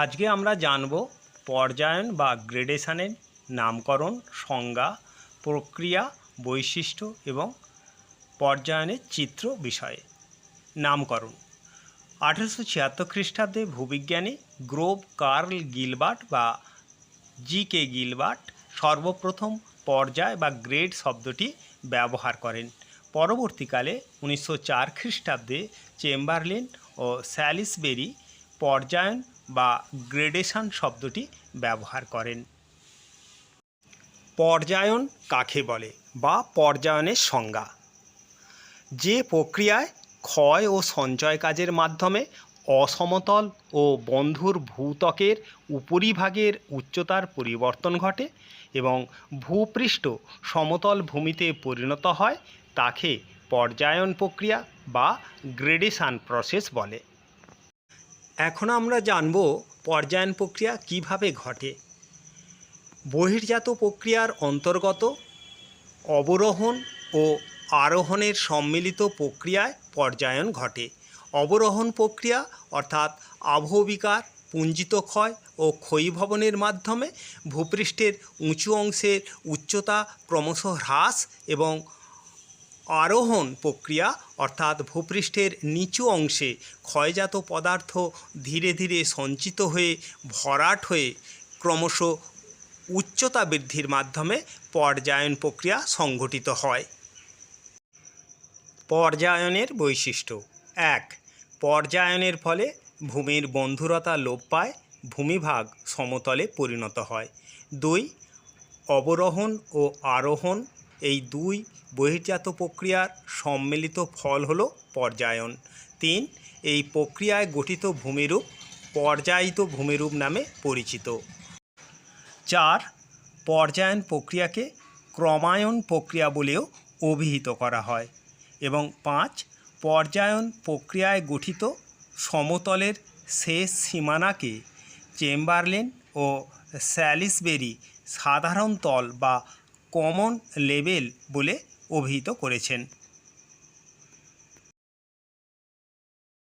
আজকে আমরা জানব পর্যায়ন বা গ্রেডেশানের নামকরণ, সংজ্ঞা, প্রক্রিয়া, বৈশিষ্ট্য এবং পর্যায়নের চিত্র বিষয়ে। নামকরণ। আঠেরোশো ছিয়াত্তর খ্রিস্টাব্দে ভূবিজ্ঞানী গ্রোভ কার্ল গিলবার্ট বা জি কে গিলবার্ট সর্বপ্রথম পর্যায় বা গ্রেড শব্দটি ব্যবহার করেন। পরবর্তীকালে উনিশশো চার খ্রিস্টাব্দে চেম্বারলিন ও স্যালিসবেরি পর্যায়ন বা গ্রেডেশন শব্দটি ব্যবহার করেন। পর্যায়ন কাকে বলে বা পর্যায়নের সংজ্ঞা? যে প্রক্রিয়ায় ক্ষয় ও সঞ্চয় কাজের মাধ্যমে অসমতল ও বন্ধুর ভূত্বকের উপরিভাগের উচ্চতার পরিবর্তন ঘটে এবং ভূপৃষ্ঠ সমতল ভূমিতে পরিণত হয়, তাকে পর্যায়ন প্রক্রিয়া বা গ্রেডেশন প্রসেস বলে। এখন আমরা জানব পর্যায়ন প্রক্রিয়া কীভাবে ঘটে। বহির্জাত প্রক্রিয়ার অন্তর্গত অবরোহণ ও আরোহণের সম্মিলিত প্রক্রিয়ায় পর্যায়ন ঘটে। অবরোহণ প্রক্রিয়া অর্থাৎ আবহবিকার, পুঞ্জিত ক্ষয় ও ক্ষয়ীভবনের মাধ্যমে ভূপৃষ্ঠের উঁচু অংশের উচ্চতা ক্রমশ হ্রাস এবং আরোহণ প্রক্রিয়া, অর্থাৎ ভূপৃষ্ঠের নিচু অংশে ক্ষয়জাত পদার্থ ধীরে ধীরে সঞ্চিত হয়ে ভরাট হয়ে ক্রমশ উচ্চতা বৃদ্ধির মাধ্যমে পর্যায়ন প্রক্রিয়া সংঘটিত হয়। পর্যায়নের বৈশিষ্ট্য। এক, পর্যায়নের ফলে ভূমির বন্ধুরতা লোপ পায়, ভূমিভাগ সমতলে পরিণত হয়। দুই, অবরোহণ ও আরোহণ এই দুই বহির্জাত প্রক্রিয়ার সম্মিলিত ফল হল পর্যায়ন। তিন, এই প্রক্রিয়ায় গঠিত ভূমিরূপ পর্যায়িত ভূমিরূপ নামে পরিচিত। চার, পর্যায়ন প্রক্রিয়াকে ক্রমায়ন প্রক্রিয়া বলেও অভিহিত করা হয় এবং পাঁচ, পর্যায়ন প্রক্রিয়ায় গঠিত সমতলের শেষ সীমানাকে চেম্বারলেন ও স্যালিসবেরি সাধারণ তল বা কমন লেভেল বলে অভিহিত করেছেন।